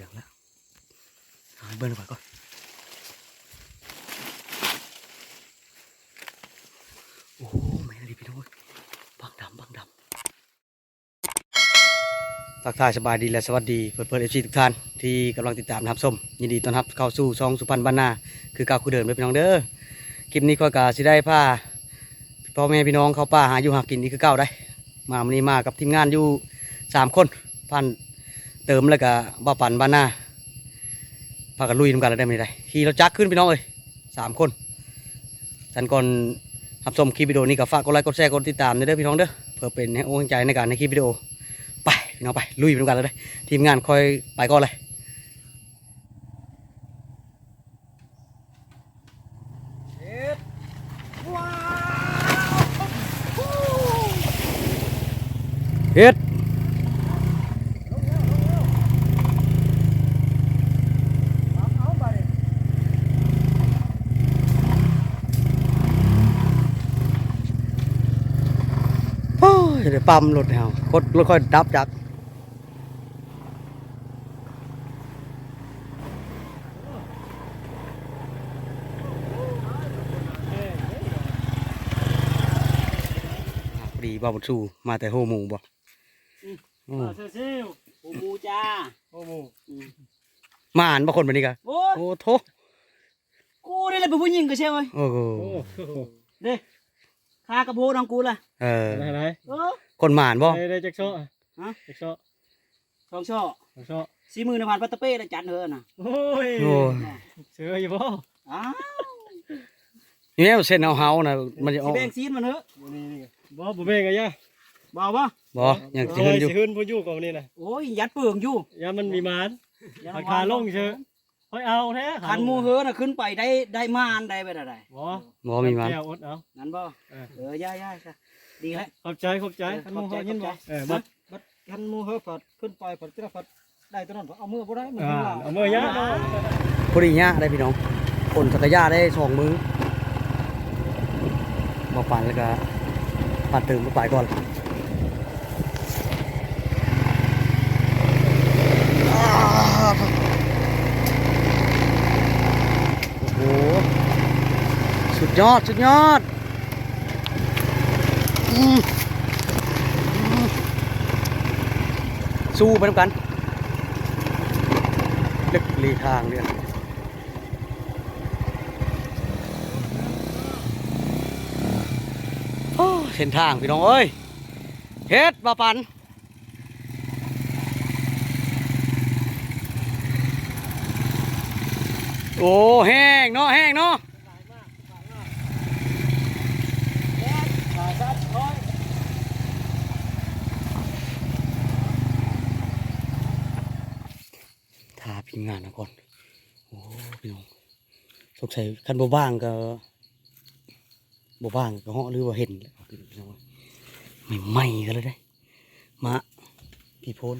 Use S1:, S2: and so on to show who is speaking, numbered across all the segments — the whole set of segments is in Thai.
S1: ลืองแล้วเอาให้เบิ้ลก่อนก่อนโอ้โหแม่ดีพี่น้องบังดำบังดำทักทายสบายดีและสวัสดีเพื่อนเพื่อนเอฟซีทุกท่านที่กำลังติดตามนะครับส้มยินดีต้อนรับเข้าสู่ช่องสุพรรณบ้านนาคือก้าวคือเดิมเลยพี่น้องเด้อคลิปนี้ก็กาสิได้ผ้าพ่อแม่พี่น้องเข้าป่าหาอยู่หากินนี่คือเก้าวได้ มาวันนี้มากับทีมงานอยู่สามคนพัน เติมแล้วก็บ้าปั่นบ้านหน้าพากันลุยทำกันแล้วได้ไหมได้ขี่เรถจักรขึ้นพี่น้องเอ้ยสามคนฉันก่อนรับชมคลิปวิดีโอนี้ก็ฝากกดไลค์กดแชร์กดติดตามเด้อพี่น้องเด้อเพื่อเป็นให้โอ้งใจในการในคลิปวิดีโอไปพี่น้องไปลุยทำกันแล้วได้ทีมงานคอยไปก่อนเลยเฮ็ดโอ้ยเดี๋ยว ปั๊มรถแถวกดรถค่อยดับจักอะพอดีบ่าวบุญสู้มาแต่โฮหมูบ่อืม
S2: เซลซิลโอ้มูจ้า
S3: โอ้โห
S1: มาอ่านบ่คนบันนี้กัน
S2: โอ้ย
S1: โอ้โถ
S2: กูนี่แหละเป็นผู้หญิงก็ใช่ไหม
S1: โอ้โห
S3: โอ้โห
S2: เด้ข้ากระโพน้องกูล่ะ
S1: เออ
S3: อะไรอะไร
S2: เออ
S1: คนมาอ่านบ่
S3: ได้ได้จักโซ่อะ
S2: ฮะ
S3: จักโซ่
S2: สองช่อ
S3: จักโซ่
S2: สีมือในผ่านปัตตะเป้แล้วจัดเถอะน่ะ
S3: โอ้ย
S1: โอ้ย
S3: เสืออยู่บ่
S2: อ้าว
S1: นี่แม่เส้นเอาเฮานะมันจะอ
S2: สี
S1: อก
S2: แบงซีนมันเถอะ
S3: นี่นี่บ่บ่เบ่งอะย่า
S2: เบาปะ
S1: บ่ยังสิ
S3: โอ้
S1: ขึ้
S3: ย
S1: นอยู่
S3: สิขึ้นผู้อยู่กับนี่นะ
S2: โอ้ยยัดเปลืองอยู่
S3: ย่ามันมีมาน
S2: ยัด
S3: ราคาลงเชอะค่อยเอาแท้
S2: คันหมูเฮอะน่ะขึ้นไปได้ได้มานได้ไปได้ได้
S3: บ่
S1: บ่มีมัน
S3: แก้วอดเอา
S2: นั่นบ่
S3: เออ
S2: เออย่าย่าซะ ดีแล้ว
S3: ขอบใจขอบใจ
S2: เออ
S3: คันหมูเฮา
S2: ขอบใจ
S3: ยินบ่
S2: ขอบใจ
S3: เออบัด
S4: บัดคันหมูเฮอผัดขึ้นไปผัดกระผัดได้ตัวนั้นเอามือบ่ได้มือ
S3: อ่า
S4: ข้างล่าง
S3: เอามือย่า
S1: พอดีเนี้ยได้พี่น้องคนสักยะได้สองมือมาปั่นแล้วก็ปั่นเติมไปก่อนอ้าวโอ้โหสุดยอด สุดยอดอืมอืม สู้ไปทำกันลึกลีทางเรือโอ้เส้นทางพี่น้องเอ้ยเฮ็ดบาปันโอ้แห้งเนาะแห้งเนาะทาพิมพ์งานนะก่อน โอ้ พี่น้องสงสัยคันบ่บ้างก็บ่บ้างก็เหาะหรือว่าเห็นพี่น้องไม่ไหม้กันเลยได้ มาพี่โพน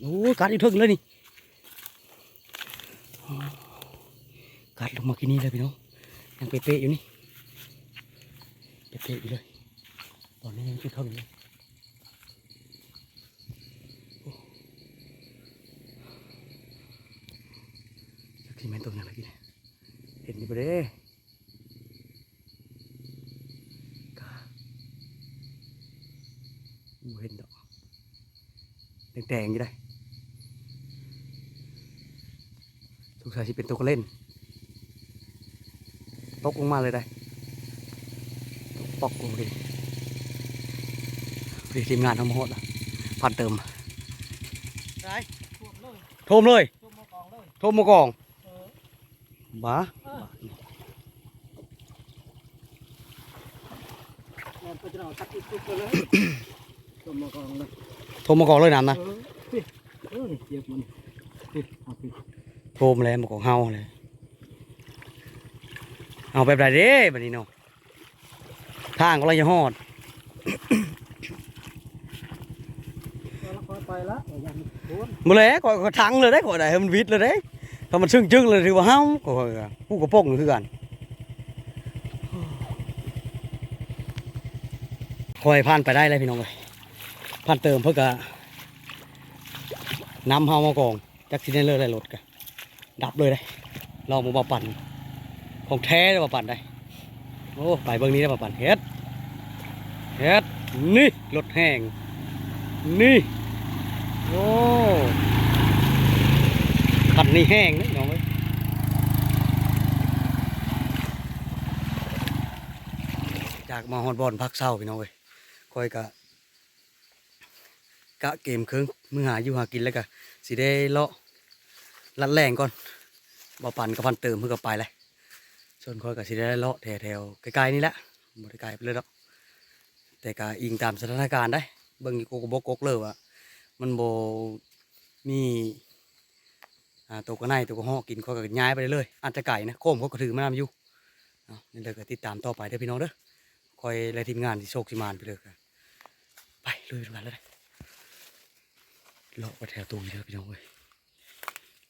S1: โอ้กัดอีกทึงเลยนี่กัดลงมากินนี่เลยพี่น้องยังเป๊ะๆอยู่นี่เป๊ะๆอยู่เลยตอนนี้ยังคิดเท่าอยู่เลยโอ้จัก ที่แม่นตัวนั้นอะไรกินเห็นอยู่ปะเด้กาอูเห็นดอกแดงๆอยู่ได้สงสัยสิเป็นตัวก็เล่น ตกลงมาเลยได้ตกปอกลงดิพอดีทีมงานทำมาโหดอะพันเติม
S4: ได้
S1: โทมเลย
S4: ทุ่มมากองเลย
S1: โทมมากอง
S4: เออ
S1: บ้า
S4: แม่นก็จะเอาตักอีกตุ๊กไปเลยทุ่มมากองเลย
S1: โทมมากองเลยน้ำนะ
S4: เออพี่เออนี่เจ็บมันพี่เอาพี่
S1: โทมแล้วมากองเฮาเลยเอาแบบไรเด้แบบนี้เนาะทางก็เลยจะหอด
S4: แล้วค่อยไปละเอาอย่างนี้โอน
S1: มาเลยก็ก็ทั้งเลยได้ก็ได้ให้มันวิทย์เลยได้ ถ้ามันซึ่งจึ้งเลยถือว่าเฮาก็ผู้กระโปงคือกันคอยผ่านไปได้เลยพี่น้องเลยผ่านเติมเพื่อกะน้ำเฮามากองจักสิได้เลยอะไรรถกะดับเลยได้ลองมาบาปั่นของแท้เลยบาปั่นได้โอ้ไปเบื้องนี้ได้บาปั่นเฮ็ดเฮ็ดนี่รถแห้งนี่โอ้ ปั่นนี่แห้งนะน้องเอ้ยจากมาฮอดบอลพักเศร้าพี่น้องเอ้ยคอยกะกะเกมเครึ่องมือหาอยู่หากินแล้วก็สิได้เลาะลัดแรงก่อนบ่ปั่นกับพันเติมเพื่อกับไปเลยส่วนคอยก็สิได้เลาะแถวๆใกลๆนี่แหละบ่ได้ไกลไปเลยดอกแต่ก็อิงตามสถานการณ์ได้เบิ่งอีกโกกบกกเลยว่ามันบ่มี อ่าตัวก็ในตัวก็ห่อกินคอยก็ย้ายไปเลยอาจจะไก่นะโคมเขาก็ถือมานำอยู่เนาะนี่เลยก็ติดตามต่อไปเด้อพี่น้องเด้อคอยและทีมงานที่โชคสิมานไปเลยกันไปลุยกันเลยเลาะไปแถวตูนเด้อพี่น้องเว้ย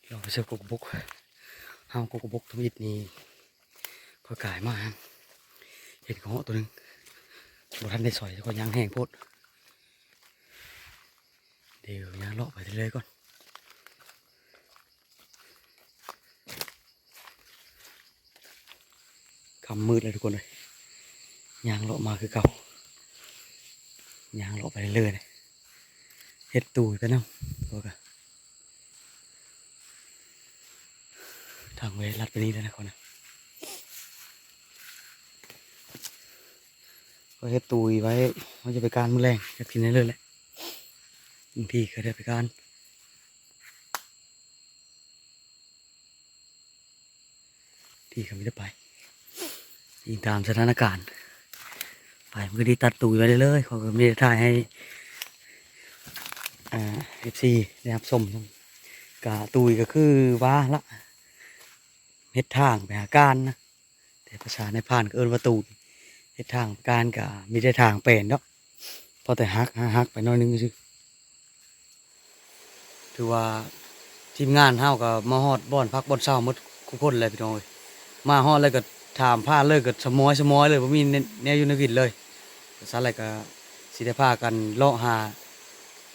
S1: เลาะไปเสือกกบกห้าวกกบกทวิตนี่พอกายมาเห็นของเหาตัวหนึงบ่ทันได้สอยก็ยางแห้งโพดเดี๋ยวยางเลาะไปเรื่อยๆก่อน คำมืดเลยทุกคนเลยยางเลาะมาคือเก่ายางเลาะไปเรื่อยเลยเฮ็ดตูไปน้ำตัวกะทางเวลัดไปนี่แล้วนะคนนะก็เฮ็ดตูไว้ว่าจะไปการมือแรงจะกินได้เลยแหละบางทีก็ได้ไปการที่ก็ไม่ได้ไป ยิงตามสถานการณ์ไปมันก็ดีตัดตูไว้เลยๆเขาก็ไม่ได้ถ่ายให้อ่าเอฟซีนะครับสมกะตุยก็คือว่าละเฮ็ดทางไปหาการนะแต่ภาษาในพานก็เอิ้นว่าตูยเฮ็ดทางการกะมีได้ทางเป็นเนาะพอแต่ฮักฮักไปน้อยนึงซื่อถือว่าทีมงานเฮาก็มาฮอดบ่อนพักบ่อนเช้าหมดทุกคนเลยพี่น้องเอ้ยมาฮอดเลยก็ ถามผ้าเลยก็สมอยสมอยเลยบ่มีแนวอยู่ในวิดเลยก็ซั่นแหละก็สิได้พากันเลาะหา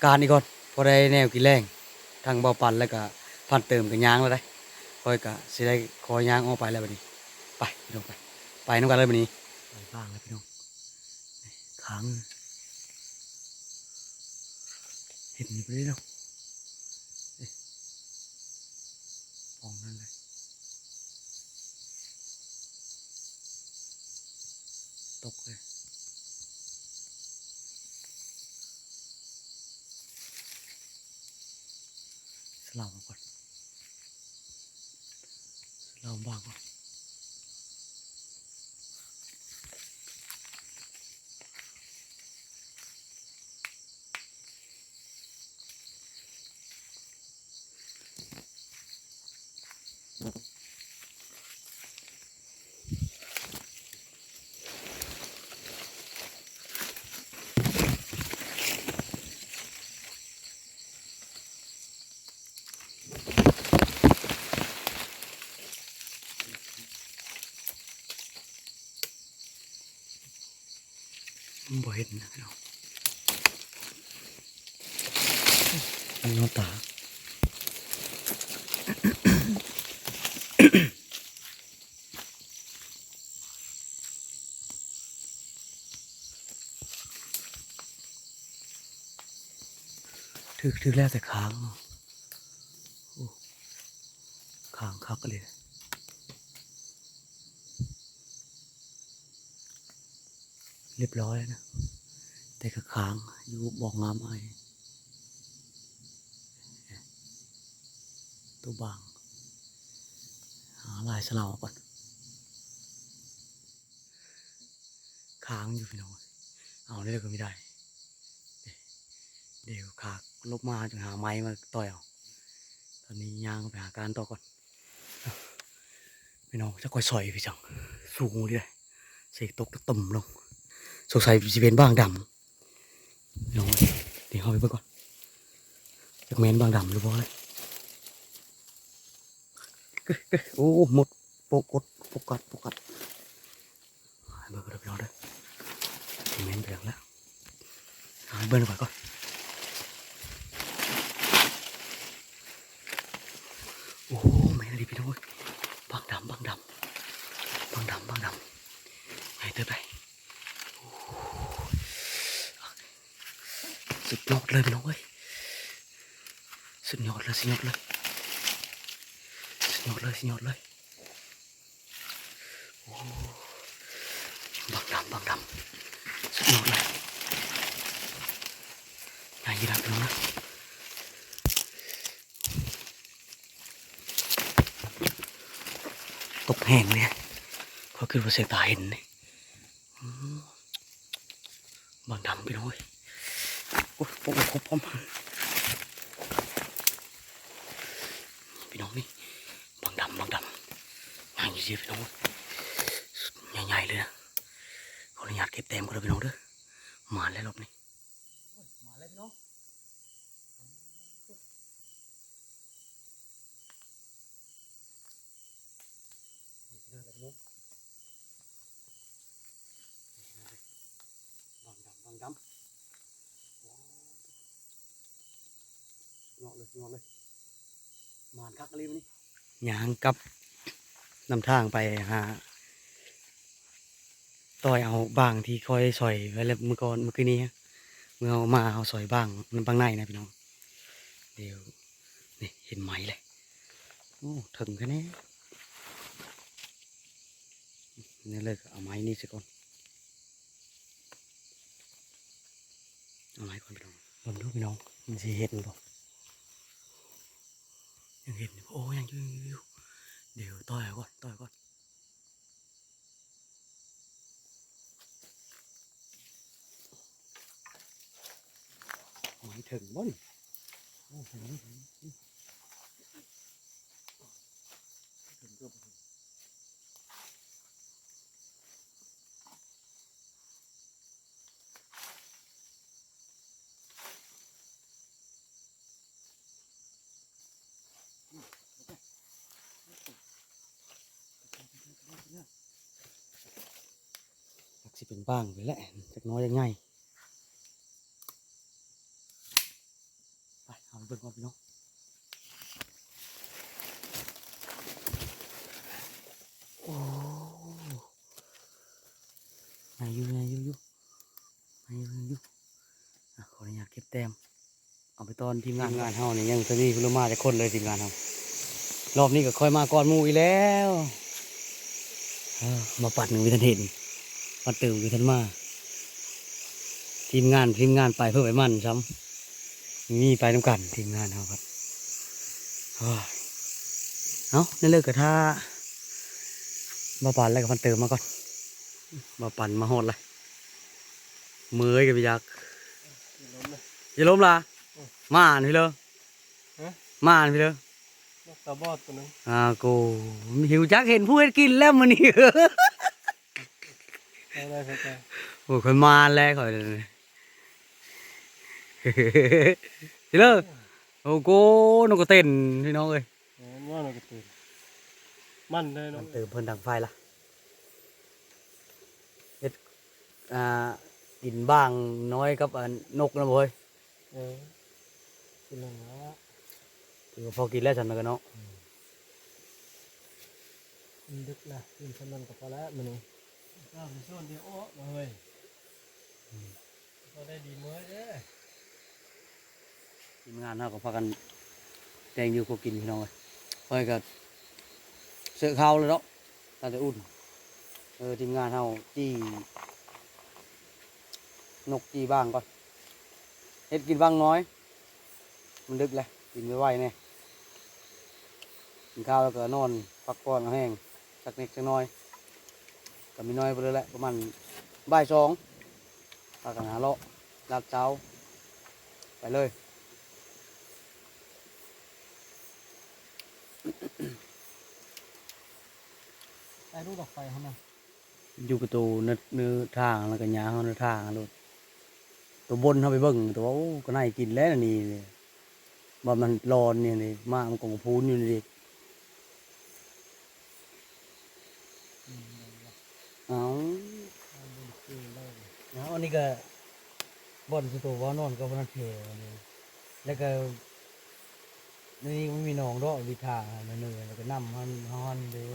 S1: การอีกก่อนพอได้แนวกินแรงทางเบาปั่นแล้วก็พันเติมกับยางแล้วได้คอยกะสิได้คอยยางออกไปแล้วบัดนี้ ไปพี่น้องไปไปน้องกันเลยบัดนี้ไปบ้างแล้วพี่น้องนี่ขังเห็นอยู่ไปเลยเนาะเอ๊ะมองนั่นเลย ตกเลยสลามก่อนสลามบางก่อนบ่ เห็นนะพี่น้องมันนอนตาถึกถึกแล้วแต่ค้างค้างคักเลยเรียบร้อยแล้วนะ แต่ก็ค้างอยู่บอกงามไอตัวบาง หาลายสลาวก่อนค้างอยู่พี่น้องเอาได้เลยก็ไม่ได้ เดี๋ยวขาลบมาจะหาไม้มาต่อยเอาตอนนี้ย่างไปหาการต่อก่อนพี่น้องจะคอยสอยพี่จัง สูงเลยเสกตกตะตุ่มลงสงสัยสิเป็นบ้างดำ ลองเดี๋ยวเข้าไปเบิ่งก่อนจากแมนบางดำหรือเปล่าเลยโอ้หมดปกดปกัดปกัดให้เบิ่งก่อนไปลองเด้อแมนเบียงแล้วหาให้เบิ่งก่อนก่อน โอ้แม่นดีพี่น้องเอ้ยบางดำบางดำบางดำบางดำให้เธอไปโอ้สุดยอดเลยพี่น้องเอ้ย สุดยดเลยสุดยดเลยสุดยดเลยโอ้บางดำบางดำสุดยดเลยใหญ่ยีราฟพี่น้องนะตกแห้งเลยเขาคือว่าเสียตาเห็นนี่อืมบางดำไปหน่อยโอ้โอ้ยครบพร้อมพี่น้องนี่ บางดำบางดำใหญ่สิพี่น้องใหญ่ๆเลยนะขออนุญาตเก็บเต็มกันเลยพี่น้องเด้อมาแล้วรอบนี้
S2: มาเลยพี่น้อง
S1: บางดำบางดำโอ้เงาะเลยเงาะเลยมานคักอะไรวะนี่ ยางกับนำทางไปหาต่อยเอาบางที่คอยสอยไว้แล้วเมื่อก่อนเมื่อคืนนี้เมื่อเอามาเอาสอยบางมันบางในนะพี่น้องเดี๋ยวนี่เห็นไหมเลยโอ้ถึงแค่นี้นี่เลยเอาไม้นี่สิก่อนเอาไม้ก่อนพี่น้องลองดูพี่น้องมันสิเห็นบ่ ยังเห็นอยู่โอ้ยังอยู่ยังอยู่เดี๋ยวต่อยก่อนต่อยก่อนไม้ถึงบ่นโอ้ถึงถึงถึงถึงเกือบถึงจัก สิเป็นบ้างไปแหละจักน้อยยังไงไปเอาเบิ่งก่อนพี่น้องโอ้ยอยู่ไงอยู่อยู่ไงอยู่อยู่ขออนุญาตเก็บแต้มเอาไปตอนทีมงานงานเฮาเนี่ยยังตอนนี้คุณมาจะคนเลยทีมงานเฮารอบนี้ก็ค่อยมาก่อนมูอีแล้วมาปัดหนึ่งวิทันเห็น มาตื่นวิทันมาทีมงานทีมงานไปเพื่อไปมั่นซ้ำมีไปน้ำกันทีมงานเขาครับโอ้ยเอาในเลิกกระทามาปั่นแล้วกับมันเติมมาก่อนมาปั่นมาโหดเลยมือกับพี่ยักษ์อย่าล้มละมาอ่านพี่เลยมาอ่านพี่เลย
S3: ตาบอดตัวนึง
S1: อ่ากูหิวจักเห็นผู้เฮ็ดกินแล้วมันนี่
S3: ได้ได้เข้าใจ
S1: โอ้ยค่อยมาแล้วค่อยเลยทีเลอโอ้โหนกกระเต้นพี่น้องเอ้ย
S3: เออว่าเราก็ตื่นมันเลยเนาะ
S1: มันเติมเพิ่นดังไฟละเฮ็ดอ่ากินบ้างน้อยกับอันนกนะบ่เฮ้ย
S3: เออกินแล้วนะ
S1: ถือว่าพอกินแล้วฉันมันก็เนาะ
S3: มันดึกนะกินสมันกับพอแล้วมันนี่้าวในส่วนเดียวโอ้มาเฮ้ยก็ได้ดีมื้อเด้อ
S1: ทีมงานเฮาก็พากันแจงอยู่พวกกินพี่น้องเอ้ยค่อยก็เสือข้าวเลยเนาะตาจะอุ่นเออทีมงานเฮาจี้นกจี้บ้างก่อนเฮ็ดกินบ้างน้อย มันดึกเลยกินไม่ไหวแน่กินข้าวแล้วก็นอนพักผ่อนแห้งสักนิดสักน้อย ก็มีน้อยไปเลยแหละประมาณบ่ายสองพากันหาเลาะลาดเช้า ไปเลย
S4: ไปรูดอกไฟเขามา
S1: อยู่ประตูเนื้อเนื้อทางแล้วก็ยาเขาเนื้อทางลูกตัวบนเขาไปเบิ่งตัวว่าโอ้ก็น่ากินแล้วนี่บ่มันร้อนเนี่ยนี่มามันกงพูนอยู่นี่ เอาเอาอันนี้ก็บ่อนสุโตว่านอนก็พนันเทวนี่แล้วก็
S2: นี่มันมีหนองดอกวิทามันเหนื่อยแล้วก็น้ำมันฮอนเด้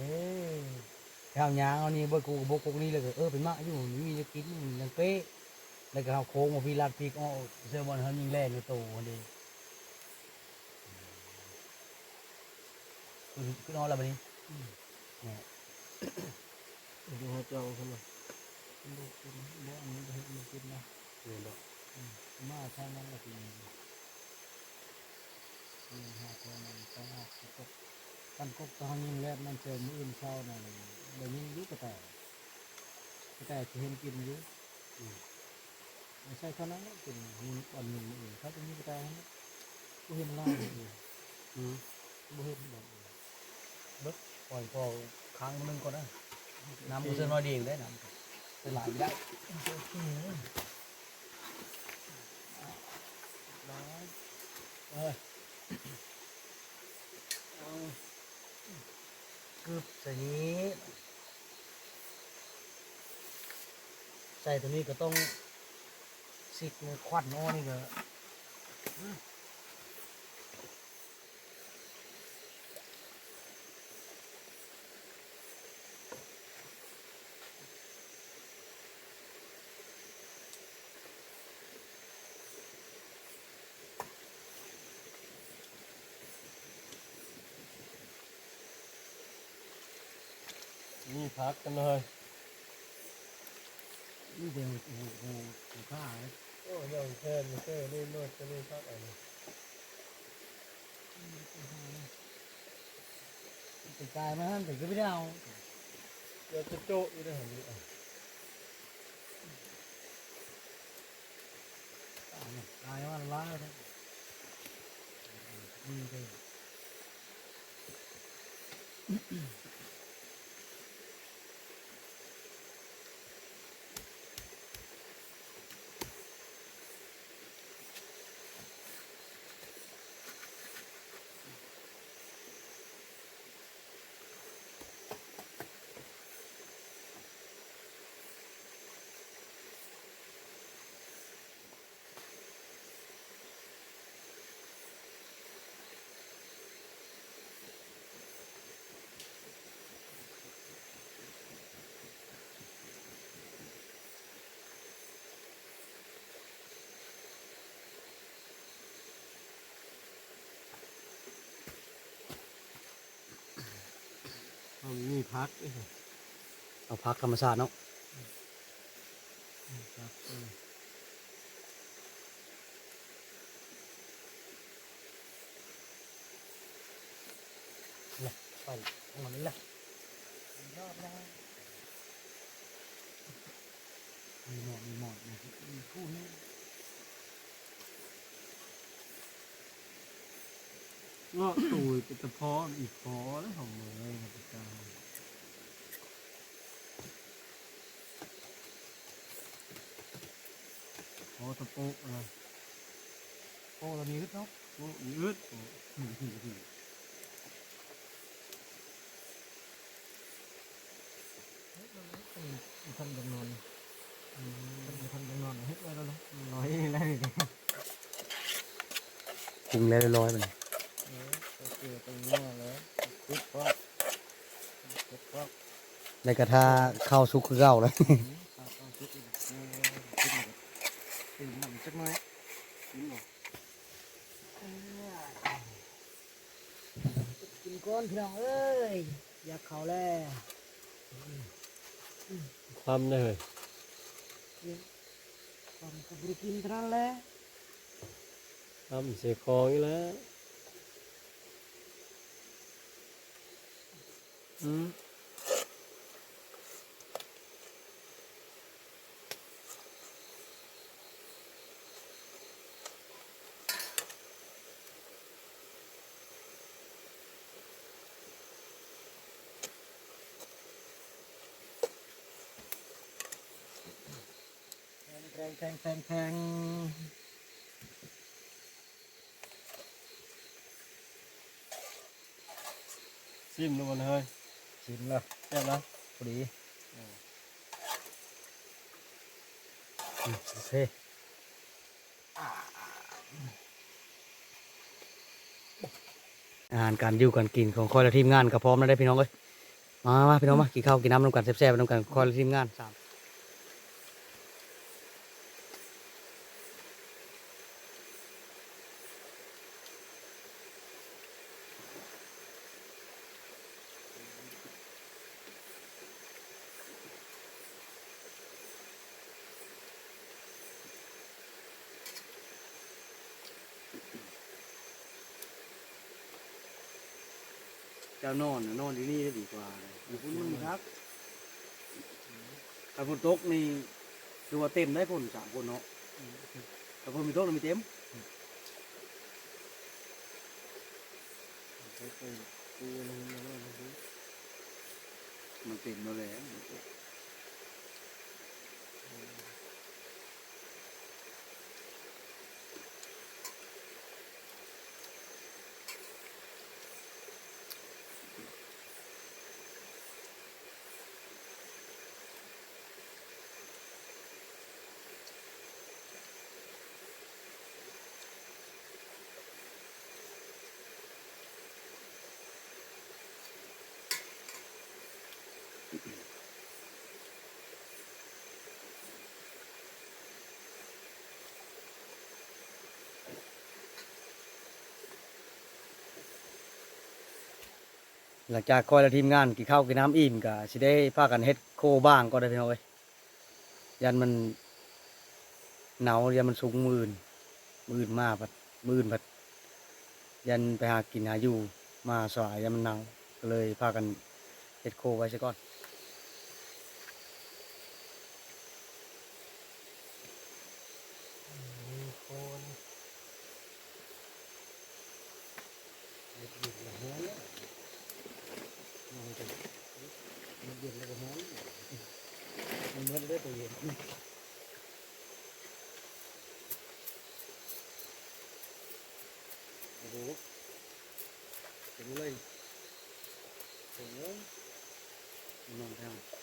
S2: ข้าวยางเอานี่บ่กูบ่กูนี่เลยก็เออเป็นมะอยู่มีจะกินนังเป๊ะแล้วก็เอาโค้งมาพี่ลัดพี่อ้อเสื้อบอลเฮายิงแล่อยู่โตเด้คือคือนอนแล้วบัดนี้
S3: ดูหัวเจ้าขึ้นมา
S2: บ่กินบ่อันนี้บ่เฮ็ดบ่กินนะ
S3: เรียนดอก
S2: มาใช่นั้นละกินกินหาเท่านั้นไปหาตกกันกบตอนยิงแลบมันเจอมื้ออื่นเช้านั่นเดี๋ยวนี้อยู่กระแต่กระแต่สิเห็นกินอยู่ไม่ใช่เท่านั้นนะเป็นมีวันหนึ่งอื่นเขาจะมีกระจายนะบุเห็นล่าเลย
S1: อืม
S2: บุเห็นแบบเบิกปล่อยพอค้างมันนึงก่อนนะ น้ำมันจะน้อยเดียวได้น้ำเป็นหลายได้เออเอาคือใส่นี้ ใส่ตัวนี้ก็ต้องสิกเลยควันโอ้นี่ก็
S3: นี่พักกันเลย
S2: นี่เดี๋ยวโอ้โหหูข้าเลย
S3: โอ้ยองแค่นี่แค่นี่นวดจะนี่พักอะไร
S2: ติดกายมาท่านแต่ก็ไม่ได้เอา
S3: เดี๋ยวจะโจ๊ะอยู่ได้หันนี่อะ
S2: กายว่าล้างเลยนี่เลย
S3: พักเอ้ย
S1: เอาพักธรรมชาติเนาะ
S3: พักเออ
S2: ไปหมดเลยรอบแล้วมีหมอดมีหมอดมีคู่นี้
S3: ก็ตูยเป็นตะเพาะอีกพอแล้วของมือเลยนะพี่จ้าพอ ตะโปะนะ
S2: โอ้เรามีลึกเนาะ
S3: โอ้ยอึดโอ้
S2: ทำจำนวนทำจำนวนเฮ็ดไว้แล้วเนาะน้อยแล้วนี่
S1: ปรุงแล้วเรียบร้อยไปเลย
S2: โอเคตรงนี้แล้วปุ๊บปั๊บปุ๊บปั๊บ
S1: แล้วก็ถ้าเข้าสุกคือเก่าเลย
S2: เอาเอาชุดอีกเออชุดอีก ตื่นหนังสักหน่อยกินก้อนพี่น้องเอ้ยอยากเขาแล้ว
S3: ทำได้เลย
S2: ความกับบริกินเท่านั้นแหละ
S3: ทำเสียคองอีกแล้วอืม
S2: แทงแทงแทงแทง
S3: ซิมดูมันเฮ้ย
S2: ชิมแล้ว
S3: แซ่บนะ
S2: พอดีโอเค
S1: อาหารการอยู่การกินของคอยและทีมงานก็พร้อมแล้วได้อพี่น้องเอ้ยมามาพี่น้องมากินข้าวกินน้ำน้ำกันแซ่บๆน้ำกันคอยและทีมงานสามเจ้านอนน่ะนอนที่นี่ได้ดี กว่าอยู่พุ่นมึงครับถ้าฝนตกนี่คือว่าเต็มได้ฝนสามคนเนาะถ้าฝนมีตกนี่มีเต็ม
S3: กูลงมาแล้วนะ
S1: มันเต็มแล้วแหละ หลังจากคอยและทีมงานกินข้าวกินน้ำอิ่มก็สิได้พากันเฮ็ดโคบ้างก็ได้พี่น้องเอ้ยยันมันหนาวยันมันสูงมื่นมื่นมากพัดมื่นพัดยันไปหากินหาอยู่มาสายยันมันหนาวก็เลยพากันเฮ็ดโคไว้ซะก่อน
S3: โคนเด็ดดิบละหัวเนี่ย
S2: มันจะมันเย็นแล้วก็ฮ้อนมันมืดเลยตัวเย็น
S1: โอ้โหเต็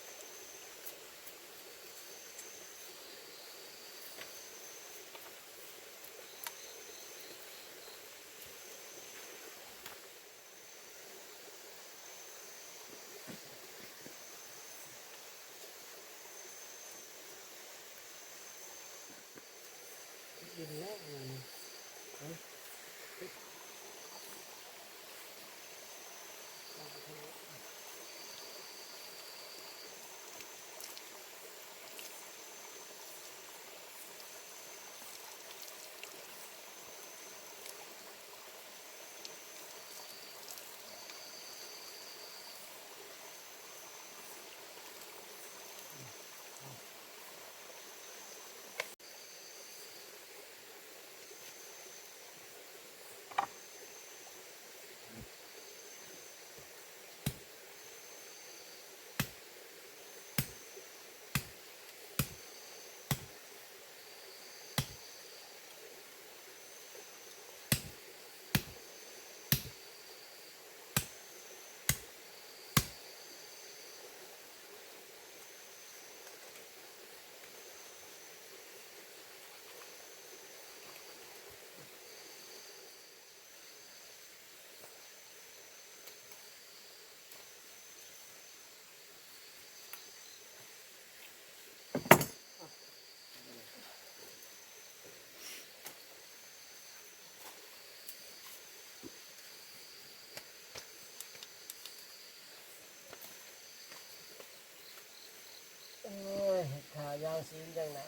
S3: ขายาวซีนจังไหน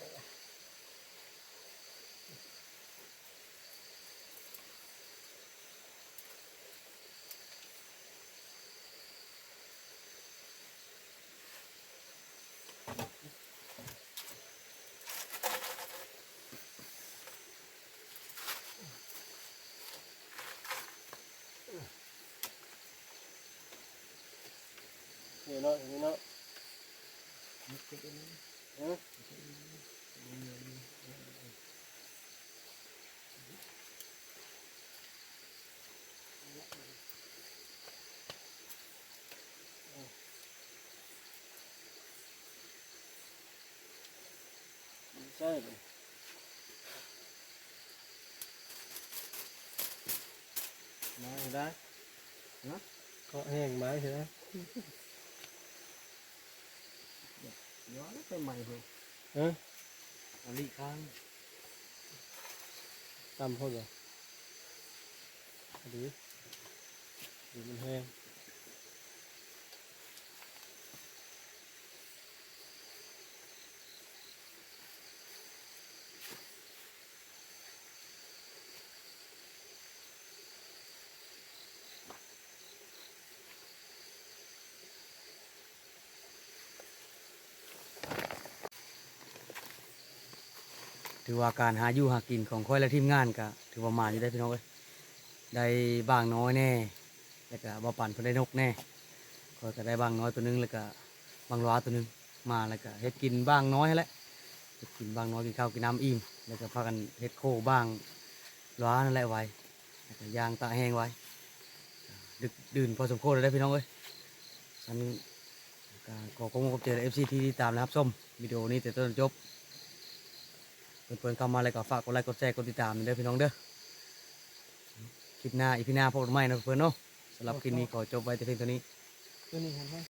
S3: อะนี่เนาะนี่เนาะฮะใช่เลยมาได้เกาะแห้งไม้ใช่ไหม
S4: ย้อนไปใหม่เลย
S3: เออ
S4: อันนี้ค้าง
S3: ตำพ่นเหรอดีดีมันแห้ง
S1: ถือว่าการหาอยู่หากินของค่อยและทีมงานก็ถือว่ามาอยู่ได้พี่น้องเอ้ยได้บางน้อยแน่แล้วก็บ่ปั่นเพิ่นได้นกแน่ก็ก็ได้บางน้อยตัวหนึงแล้วก็บางล้อตัวหนึงมาแล้วก็เฮ็ดกินบ้างน้อยแหละเฮ็ดกินบ้างน้อยกินข้าวกินน้ำอิ่มแล้วก็พากันเฮ็ดโคบ้างล้อนั่นแหละไว้แล้วก็ยางตาแห้งไว้ดึกดื่นพอสมควรเลยได้พี่น้องเอ้ยอันนี้ก็ขอขอบคุณขอบใจเอฟซีที่ติดตามนะครับส้มวิดีโอนี้แต่ต้นจนจบ เพื่อนๆเข้ามาเลยก็ฝากกดไลค์กดแชร์กดติดตามเด้อพี่น้องเด้อคลิปหน้าอีพีหน้าพบกันใหม่นะเพื่อนๆเนาะสำหรับคลิปนี้ขอจบไว้แต่เพียงเท่านี้
S3: ตัวนี้เห็นไหม